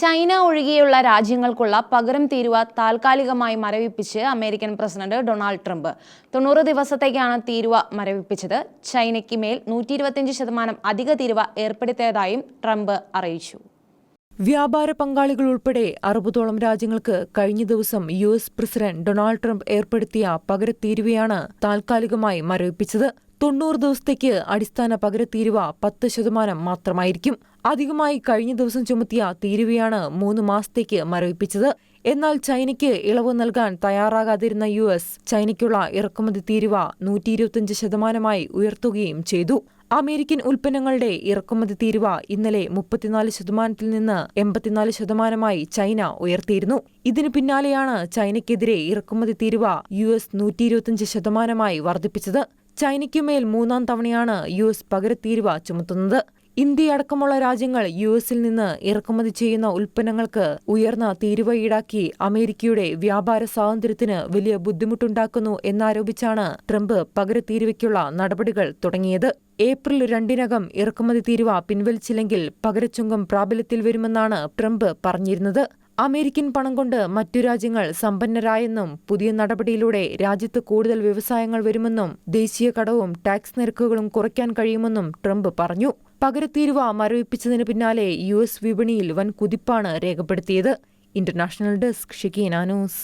China ഒഴികെയുള്ള രാജ്യങ്ങൾക്കുള്ള പകരം തീരുവ താൽക്കാലികമായി മരവിപ്പിച്ച് അമേരിക്കൻ പ്രസിഡന്റ് ഡൊണാൾഡ് ട്രംപ്. തൊണ്ണൂറ് ദിവസത്തേക്കാണ് തീരുവ മരവിപ്പിച്ചത്. ചൈനയ്ക്ക് മേൽ നൂറ്റി ഇരുപത്തിയഞ്ച് ശതമാനം അധിക തീരുവ ഏർപ്പെടുത്തിയതായും ട്രംപ് അറിയിച്ചു. വ്യാപാര പങ്കാളികൾ ഉൾപ്പെടെ അറുപതോളം രാജ്യങ്ങൾക്ക് കഴിഞ്ഞ ദിവസം U S president Donald Trump ഏർപ്പെടുത്തിയ പകരത്തീരുവയാണ് താൽക്കാലികമായി മരവിപ്പിച്ചത്. തൊണ്ണൂറ് ദിവസത്തേക്ക് അടിസ്ഥാന പകരത്തീരുവ പത്ത് ശതമാനം മാത്രമായിരിക്കും. അധികമായി കഴിഞ്ഞ ദിവസം ചുമത്തിയ തീരുവയാണ് മൂന്ന് മാസത്തേക്ക് മരവിപ്പിച്ചത്. എന്നാൽ ചൈനയ്ക്ക് ഇളവ് നൽകാൻ തയ്യാറാകാതിരുന്ന യു എസ് ചൈനയ്ക്കുള്ള ഇറക്കുമതി തീരുവ നൂറ്റി ഇരുപത്തിയഞ്ച് ശതമാനമായി ഉയർത്തുകയും ചെയ്തു. അമേരിക്കൻ ഉൽപ്പന്നങ്ങളുടെ ഇറക്കുമതി തീരുവ ഇന്നലെ മുപ്പത്തിനാല് ശതമാനത്തിൽ നിന്ന് എൺപത്തിനാല് ശതമാനമായി ചൈന ഉയർത്തിയിരുന്നു. ഇതിനു പിന്നാലെയാണ് ചൈനയ്ക്കെതിരെ ഇറക്കുമതി തീരുവ യു എസ് നൂറ്റി ഇരുപത്തിയഞ്ച് ശതമാനമായി വർദ്ധിപ്പിച്ചത്. ചൈനയ്ക്കുമേൽ മൂന്നാം തവണയാണ് യു എസ് പകരത്തീരുവ ചുമത്തുന്നത്. ഇന്ത്യ അടക്കമുള്ള രാജ്യങ്ങൾ യു എസിൽ നിന്ന് ഇറക്കുമതി ചെയ്യുന്ന ഉൽപ്പന്നങ്ങൾക്ക് ഉയർന്ന തീരുവ ഈടാക്കി അമേരിക്കയുടെ വ്യാപാര സ്വാതന്ത്ര്യത്തിന് വലിയ ബുദ്ധിമുട്ടുണ്ടാക്കുന്നു എന്നാരോപിച്ചാണ് ട്രംപ് പകരത്തീരുവയ്ക്കുള്ള നടപടികൾ തുടങ്ങിയത്. ഏപ്രിൽ രണ്ടിനകം ഇറക്കുമതി തീരുവ പിൻവലിച്ചില്ലെങ്കിൽ പകരച്ചുങ്കം പ്രാബല്യത്തിൽ വരുമെന്നാണ് ട്രംപ് പറഞ്ഞിരുന്നത്. അമേരിക്കൻ പണം കൊണ്ട് മറ്റു രാജ്യങ്ങൾ സമ്പന്നരായെന്നും പുതിയ നടപടിയിലൂടെ രാജ്യത്ത് കൂടുതൽ വ്യവസായങ്ങൾ വരുമെന്നും ദേശീയ കടവും ടാക്സ് നിരക്കുകളും കുറയ്ക്കാൻ കഴിയുമെന്നും ട്രംപ് പറഞ്ഞു. പകരത്തീരുവ മരവിപ്പിച്ചതിന് പിന്നാലെ യു എസ് വിപണിയിൽ വൻ കുതിപ്പാണ് രേഖപ്പെടുത്തിയത്. International desk Shikeena news.